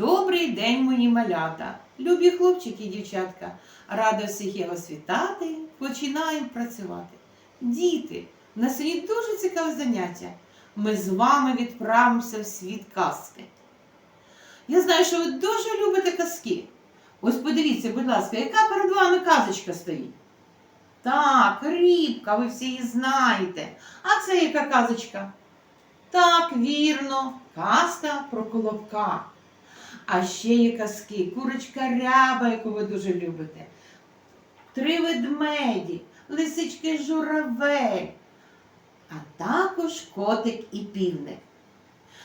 Добрий день, мої малята, любі хлопчики і дівчатка. Рада всіх я вас вітати. Починаємо працювати. Діти, у нас сьогодні дуже цікаве заняття. Ми з вами відправимося в світ казки. Я знаю, що ви дуже любите казки. Ось подивіться, будь ласка, яка перед вами казочка стоїть? Так, рібка, ви всі її знаєте. А це яка казочка? Так, вірно, казка про колобка. А ще є казки, курочка ряба, яку ви дуже любите. Три ведмеді, лисички журавель, а також котик і півник.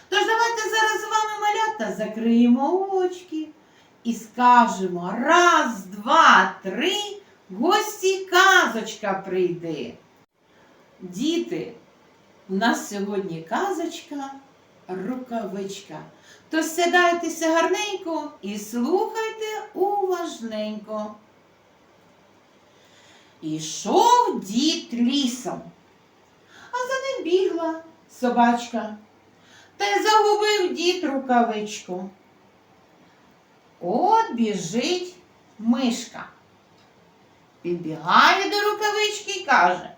Тож давайте зараз з вами малята закриємо очки і скажемо раз, два, три, гості казочка прийде. Діти, у нас сьогодні казочка рукавичка. Тож сідайтеся гарненько і слухайте уважненько. Ішов дід лісом, а за ним бігла собачка. Та й загубив дід рукавичку. От біжить мишка. Підбігає до рукавички і каже,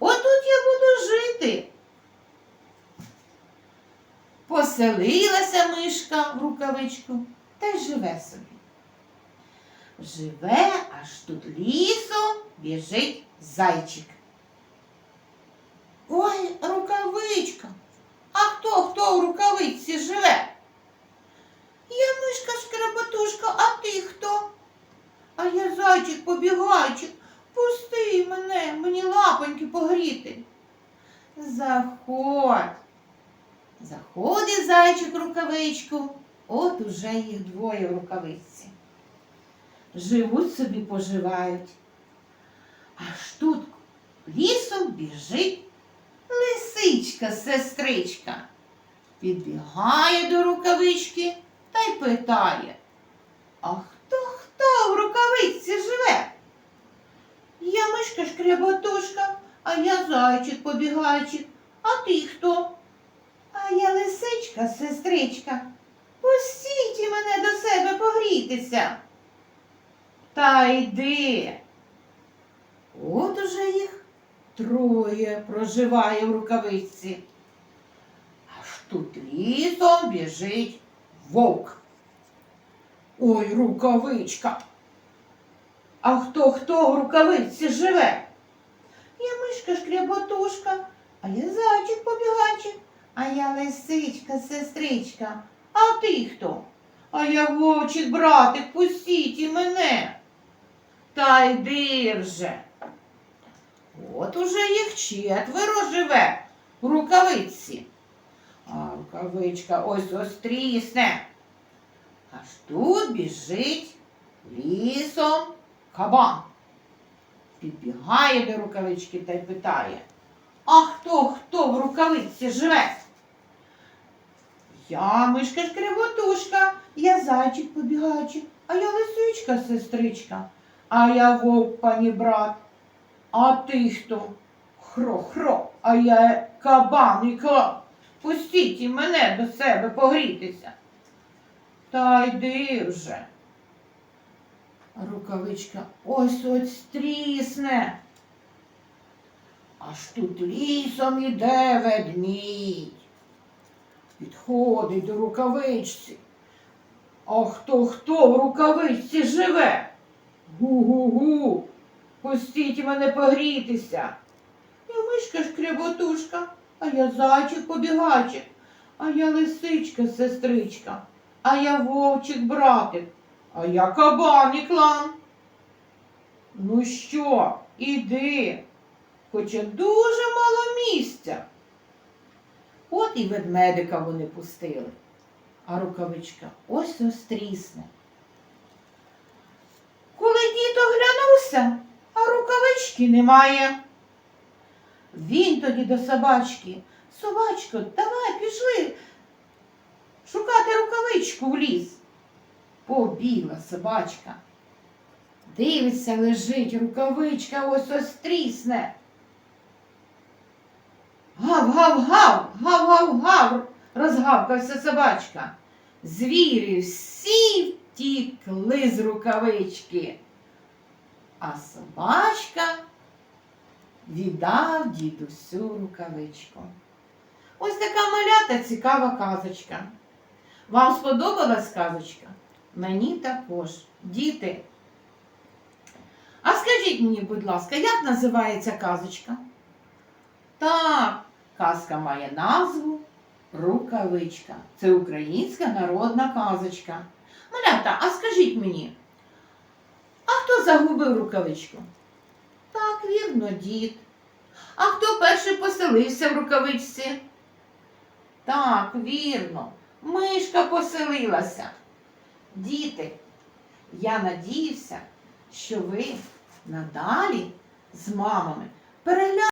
отут я буду жити. Поселилася мишка в рукавичку та й живе собі. Живе, аж тут лісом біжить зайчик. Ой, рукавичка. А хто хто в рукавичці живе? Я мишка шкребатушка, а ти хто? А я зайчик побігайчик. Пусти мене, мені лапоньки погріти. Заходь. Заходить зайчик в рукавичку, от уже їх двоє в рукавичці. Живуть собі, поживають. Аж тут лісом біжить лисичка, сестричка. Підбігає до рукавички та й питає. А хто хто в рукавичці живе? Я мишка шкряботушка, а я зайчик побігайчик. А ти хто? А я лисичка, сестричка. Пустіть мене до себе погрітися. Та йди. От уже їх троє проживає в рукавичці. Аж тут лісом біжить вовк. Ой, рукавичка. А хто хто в рукавичці живе? Я мишка шкряботушка, а я зайчик побігайчик. А я лисичка, сестричка. А ти хто? А я вовчик, братик, пустіть і мене. Та йди вже. От уже їх четверо живе в рукавиці. А рукавичка ось ось трісне. Аж тут біжить лісом кабан. Підбігає до рукавички та й питає. А хто хто в рукавиці живе? Я мишка шкреботушка, я зайчик побігайчик, а я лисичка, сестричка, а я вовк, пані брат. А ти хто? Хро-хро, а я кабан і ка. Пустіть і мене до себе погрітися. Та йди вже. Рукавичка ось ось трісне. Аж тут лісом іде ведмідь. Підходить до рукавичці. А хто хто в рукавичці живе? Гу-гу-гу. Пустіть мене погрітися. Я мишка шкряботушка, а я зайчик побігачик, а я лисичка, сестричка, а я вовчик братик, а я кабан і клан. Ну що, іди, хоча дуже мало місця. І ведмедика вони пустили, а рукавичка ось ось трісне. Коли дід оглянувся, а рукавички немає. Він тоді до собачки. Собачко, давай пішли шукати рукавичку в ліс. Побігла собачка. Дивиться, лежить рукавичка ось ось трісне. Гав, гав, гав, гав, гав, гав, розгавкався собачка. Звірі всі втікли з рукавички, а собачка віддав дідусю рукавичку. Ось така малята цікава казочка. Вам сподобалась казочка? Мені також. Діти. А скажіть мені, будь ласка, як називається казочка? Так, казка має назву Рукавичка. Це українська народна казочка. Малята, а скажіть мені, а хто загубив рукавичку? Так, вірно, дід. А хто перший поселився в рукавичці? Так, вірно, мишка поселилася. Діти, я надіюся, що ви надалі з мамами переглянете.